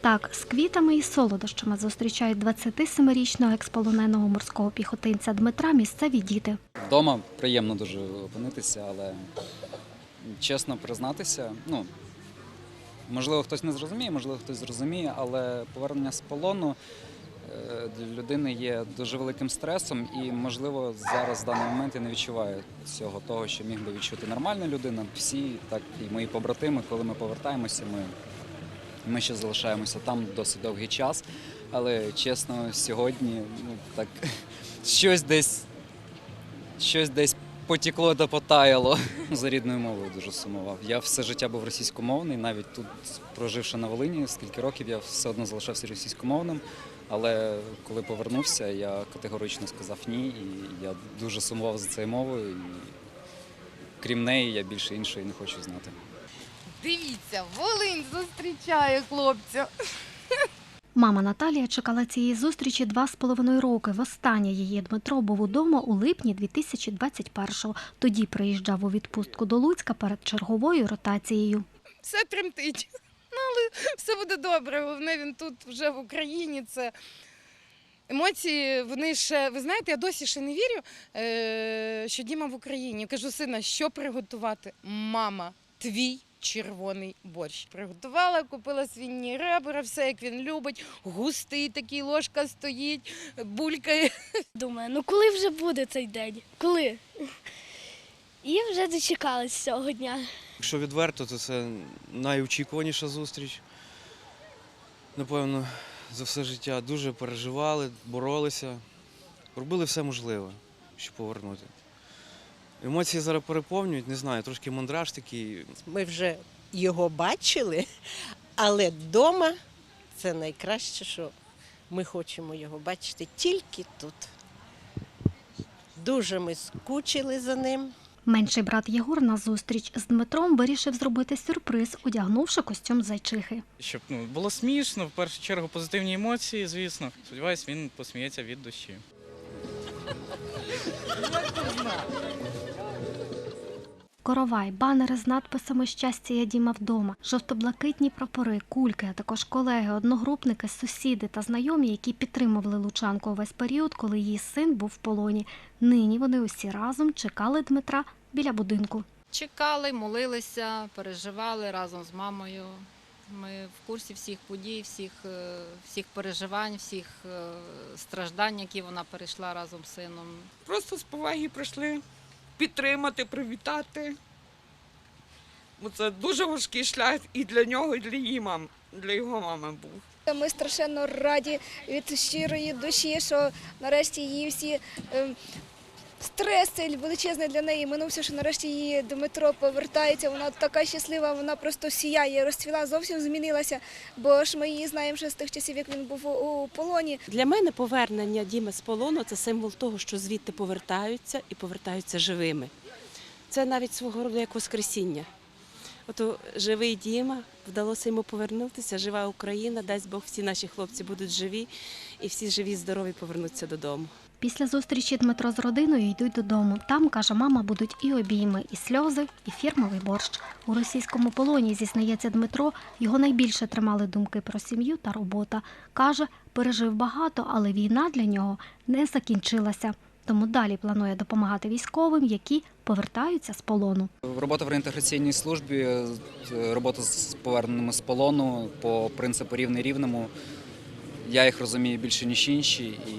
Так, з квітами і солодощами зустрічають 27-річного експолоненого морського піхотинця Дмитра місцеві діти. Вдома приємно дуже опинитися, але чесно признатися, ну можливо, хтось не зрозуміє, можливо, хтось зрозуміє, але повернення з полону е, для людини є дуже великим стресом, і можливо зараз в даний момент я не відчуваю цього того, що міг би відчути нормальна людина. Всі, так і мої побратими, коли ми повертаємося, ми, ми ще залишаємося там досить довгий час. Але чесно, сьогодні ну так щось десь щось десь потекло та потаяло. За рідною мовою дуже сумував. Я все життя був російськомовний, навіть тут, проживши на Волині, скільки років я все одно залишався російськомовним. Але коли повернувся, я категорично сказав ні, і я дуже сумував за цією мовою. І крім неї, я більше іншої не хочу знати. Дивіться, Волинь зустрічає хлопця. Мама Наталія чекала цієї зустрічі два з половиною роки. Востаннє її Дмитро був удома у липні 2021-го. Тоді приїжджав у відпустку до Луцька перед черговою ротацією. Все тремтить. Ну, але все буде добре. Головне, він тут вже в Україні. Це емоції, вони ще, ви знаєте, я досі ще не вірю, е, що Діма в Україні. Кажу, сина, що приготувати? Мама, твій. Червоний борщ приготувала, купила свині ребра, все як він любить. Густий такий ложка стоїть, булькає. Думаю, ну коли вже буде цей день? Коли? І вже дочекалась цього дня. Якщо відверто, то це найочікуваніша зустріч. Напевно, за все життя дуже переживали, боролися, робили все можливе, щоб повернути. Емоції зараз переповнюють, не знаю, трошки мандраж такий. Ми вже його бачили, але вдома це найкраще, що ми хочемо його бачити тільки тут. Дуже ми скучили за ним. Менший брат Єгор на зустріч з Дмитром вирішив зробити сюрприз, одягнувши костюм зайчихи. Щоб ну, було смішно, в першу чергу позитивні емоції, звісно. Сподіваюсь, він посміється від душі. Коровай, банери з надписами Щастя я Діма вдома, жовто-блакитні прапори, кульки, а також колеги, одногрупники, сусіди та знайомі, які підтримували Лучанку увесь період, коли її син був в полоні. Нині вони усі разом чекали Дмитра біля будинку. Чекали, молилися, переживали разом з мамою. Ми в курсі всіх подій, всіх, е, всіх переживань, всіх е, страждань, які вона перейшла разом з сином. Просто з поваги прийшли підтримати, привітати. Бо це дуже важкий шлях і для нього, і для її мам, для його мами був. Ми страшенно раді від щирої душі, що нарешті її всі ем, стрес величезний для неї минувся, що нарешті її Дмитро повертається. Вона така щаслива, вона просто сіяє, розцвіла, зовсім змінилася. Бо ж ми її знаємо ще з тих часів, як він був у, полоні. Для мене повернення Діми з полону це символ того, що звідти повертаються і повертаються живими. Це навіть свого роду як воскресіння. Ото живий Діма, вдалося йому повернутися, жива Україна, дасть Бог, всі наші хлопці будуть живі і всі живі, здорові повернуться додому. Після зустрічі Дмитро з родиною йдуть додому. Там, каже мама, будуть і обійми, і сльози, і фірмовий борщ. У російському полоні, зізнається Дмитро, його найбільше тримали думки про сім'ю та робота. Каже, пережив багато, але війна для нього не закінчилася. Тому далі планує допомагати військовим, які повертаються з полону. Робота в реінтеграційній службі, робота з поверненими з полону по принципу рівний рівному. Я їх розумію більше ніж інші, і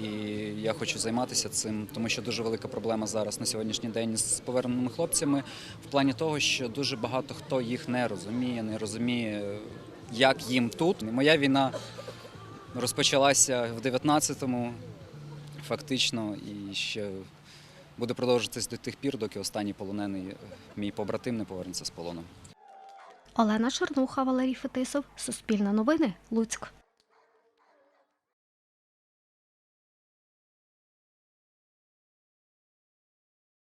я хочу займатися цим, тому що дуже велика проблема зараз на сьогоднішній день з поверненими хлопцями в плані того, що дуже багато хто їх не розуміє, не розуміє, як їм тут. Моя війна розпочалася в 19-му, фактично, і ще буде продовжуватись до тих пір, доки останній полонений мій побратим не повернеться з полону. Олена Чернуха, Валерій Фетисов, Суспільне новини, Луцьк.